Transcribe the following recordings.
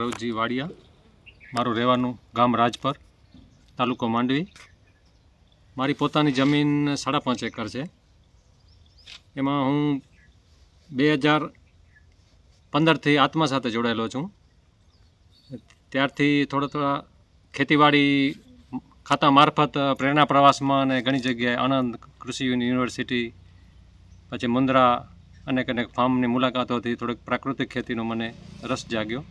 રવજી વાડિયા. મારું રહેવાનું ગામ રાજપર, તાલુકો માંડવી. મારી પોતાની જમીન સાડા પાંચ એકર છે. એમાં હું બે હજાર પંદરથી આત્મા સાથે જોડાયેલો છું. ત્યારથી થોડા થોડા ખેતીવાડી ખાતા મારફત પ્રેરણા પ્રવાસમાં અને ઘણી જગ્યાએ આણંદ કૃષિ યુનિવર્સિટી, પછી મુન્દ્રા, અનેક અનેક ફાર્મની મુલાકાતોથી થોડીક પ્રાકૃતિક ખેતીનો મને રસ જાગ્યો.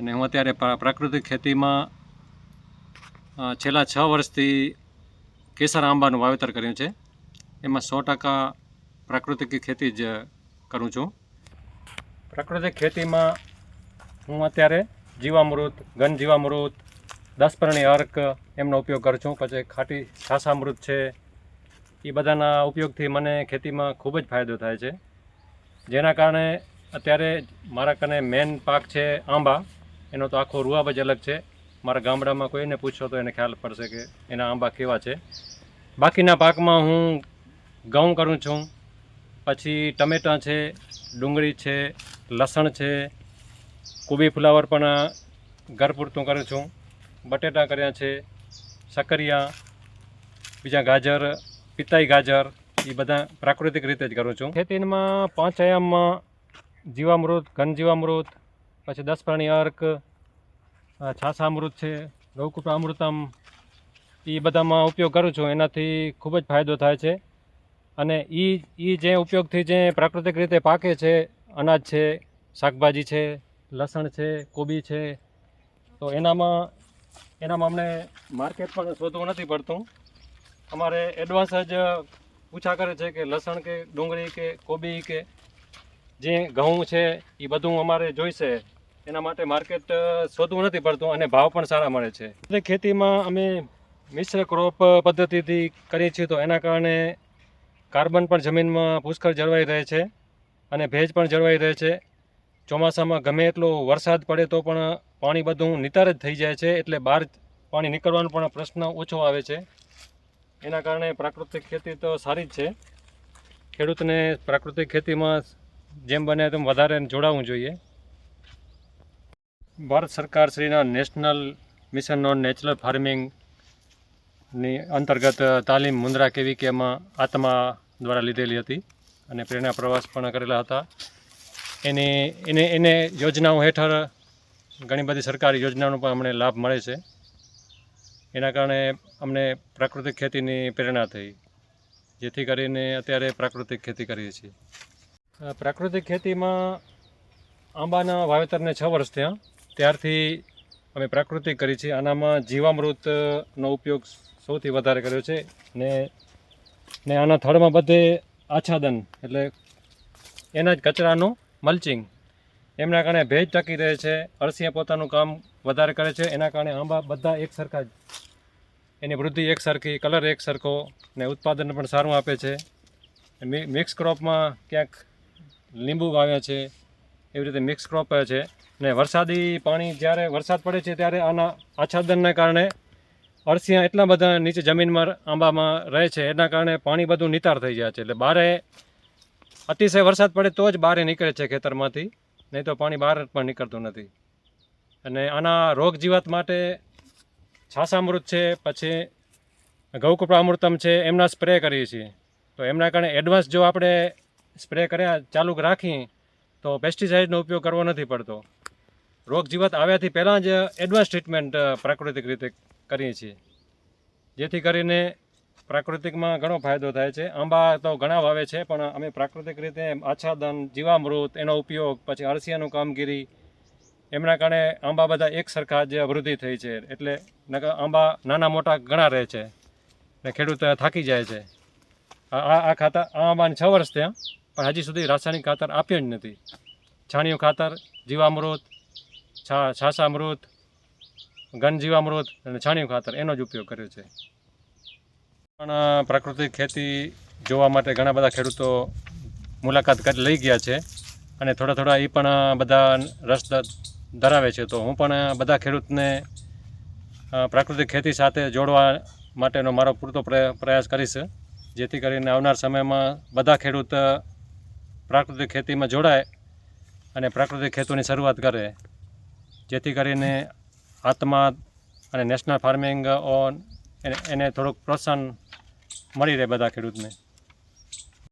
અને હું અત્યારે પ્રાકૃતિક ખેતીમાં છેલ્લા છ વર્ષથી કેસર આંબાનું વાવેતર કર્યું છે. એમાં સો ટકા પ્રાકૃતિક ખેતી જ કરું છું. પ્રાકૃતિક ખેતીમાં હું અત્યારે જીવામૃત, ઘન જીવામૃત, દસપર્ણી અર્ક એમનો ઉપયોગ કરું છું. પછી ખાટી છાસામૃત છે. એ બધાના ઉપયોગથી મને ખેતીમાં ખૂબ જ ફાયદો થાય છે. જેના કારણે અત્યારે મારા કને મેન પાક છે આંબા. એનો તો આખો રૂઆબ જ અલગ છે. મારા ગામડામાં કોઈને પૂછો તો એને ખ્યાલ પડશે કે એના આંબા કેવા છે. બાકીના પાકમાં હું ઘઉં કરું છું. પછી ટમેટાં છે, ડુંગળી છે, લસણ છે, કોબી ફ્લાવર પણ ઘર પૂરતું કરું છું. બટેટા કર્યા છે સકરિયા બીજા ગાજર પિતાઈ ગાજર એ બધા પ્રાકૃતિક રીતે જ કરું છું. ખેતીમાં પાંચ આયામમાં જીવામૃત ઘન જીવામૃત પછી દસ પ્રાણી અર્ક છાસા છાસામૃત છે ગૌકૃપા અમૃતમ એ બધામાં ઉપયોગ કરું છું. એનાથી ખૂબ જ ફાયદો થાય છે. અને એ એ જે ઉપયોગથી જે પ્રાકૃતિક રીતે પાકે છે, અનાજ છે, શાકભાજી છે, લસણ છે, કોબી છે, તો એનામાં એનામાં અમને માર્કેટ પણ શોધવું નથી પડતું. અમારે એડવાન્સ જ પૂછા કરે છે કે લસણ કે ડુંગળી કે કોબી કે જે ઘઉં છે એ બધું અમારે જોઈશે. એના માટે માર્કેટ શોધવું નથી પડતું અને ભાવ પણ સારા મળે છે. એટલે ખેતીમાં અમે મિશ્ર ક્રોપ પદ્ધતિથી કરીએ છીએ તો એના કારણે કાર્બન પણ જમીનમાં પુષ્કળ જળવાઈ રહે છે અને ભેજ પણ જળવાઈ રહે છે. ચોમાસામાં ગમે એટલો વરસાદ પડે તો પણ પાણી બધું નિતાર જ થઈ જાય છે એટલે બહાર પાણી નીકળવાનો પણ પ્રશ્ન ઓછો આવે છે. એના કારણે પ્રાકૃતિક ખેતી તો સારી જ છે. ખેડૂતને પ્રાકૃતિક ખેતીમાં જેમ બને તેમ વધારે જોડાવવું જોઈએ. ભારત સરકાર શ્રીના નેશનલ મિશન ઓન નેચરલ ફાર્મિંગની અંતર્ગત તાલીમ મુન્દ્રા એમાં આત્મા દ્વારા લીધેલી હતી અને પ્રેરણા પ્રવાસ પણ કરેલા હતા. એની, એને એને યોજનાઓ હેઠળ ઘણી બધી સરકારી યોજનાનો પણ અમને લાભ મળે છે. એના કારણે અમને પ્રાકૃતિક ખેતીની પ્રેરણા થઈ. જેથી કરીને અત્યારે પ્રાકૃતિક ખેતી કરીએ છીએ. પ્રાકૃતિક ખેતીમાં આંબાના વાવેતરને છ વર્ષ થયા. ત્યારથી અમે પ્રાકૃતિક કરી છે. આનામાં જીવામૃતનો ઉપયોગ સૌથી વધારે કર્યો છે ને ને આના થડમાં બધે આચ્છાદન એટલે એના જ કચરાનું મલ્ચિંગ એમના કારણે ભેજ ટકી રહે છે, અળસિયા પોતાનું કામ વધારે કરે છે, એના કારણે આંબા બધા એક સરખા જ, એની વૃદ્ધિ એક સરખી કલર એક સરખો ને ઉત્પાદન પણ સારું આપે છે. મિક્સ ક્રોપમાં ક્યાંક લીંબુ વાવ્યા છે એવી રીતે મિક્સ ક્રોપ છે. ને વરસાદી પાણી જ્યારે વરસાદ પડે છે ત્યારે આના આચ્છાદનના કારણે અળસિયા એટલા બધા નીચે જમીનમાં આંબામાં રહે છે. એના કારણે પાણી બધું નિતાર થઈ જાય છે. એટલે બારે અતિશય વરસાદ પડે તો જ બારે નીકળે છે ખેતરમાંથી. નહીં તો પાણી બહાર પણ નીકળતું નથી. અને આના રોગ જીવાત માટે છાસામૃત છે, પછી ગૌકૃપા અમૃતમ છે, એમના સ્પ્રે કરીએ છીએ. તો એમના કારણે એડવાન્સ જો આપણે સ્પ્રે કર્યા, ચાલુ રાખી તો પેસ્ટિસાઇડનો ઉપયોગ કરવો નથી પડતો. રોગ જીવાત આવ્યાથી પહેલાં જ એડવાન્સ ટ્રીટમેન્ટ પ્રાકૃતિક રીતે કરીએ છીએ. જેથી કરીને પ્રાકૃતિકમાં ઘણો ફાયદો થાય છે. આંબા તો ઘણા વાવે છે, પણ અમે પ્રાકૃતિક રીતે આચ્છાદન, જીવામૃત, એનો ઉપયોગ, પછી અળસિયાનું કામગીરી, એમના કારણે આંબા બધા એક સરખા જ વૃદ્ધિ થઈ છે. એટલે આંબા નાના મોટા ઘણા રહે છે ને ખેડૂત થાકી જાય છે. આ, આ- ખાતર આ આંબાને છ વર્ષ થયા. પણ હજી સુધી રાસાયણિક ખાતર આપ્યું જ નથી. છાણિયું ખાતર, જીવામૃત, છા, છાસામૃત, ઘન જીવામૃત અને છાણિયું ખાતર એનો જ ઉપયોગ કર્યો છે. પણ પ્રાકૃતિક ખેતી જોવા માટે ઘણા બધા ખેડૂતો મુલાકાત કરી લઈ ગયા છે અને થોડા થોડા એ પણ બધા રસ ધરાવે છે. તો હું પણ બધા ખેડૂતને પ્રાકૃતિક ખેતી સાથે જોડવા માટેનો મારો પૂરતો પ્રય- પ્રયાસ કરીશ. જેથી કરીને આવનાર સમયમાં બધા ખેડૂત પ્રાકૃતિક ખેતીમાં જોડાય અને પ્રાકૃતિક ખેતીની શરૂઆત કરે. જેથી કરીને આત્મા અને નેશનલ ફાર્મિંગ ઓન એને થોડુંક પ્રોત્સાહન મળી રહે બધા ખેડૂતને.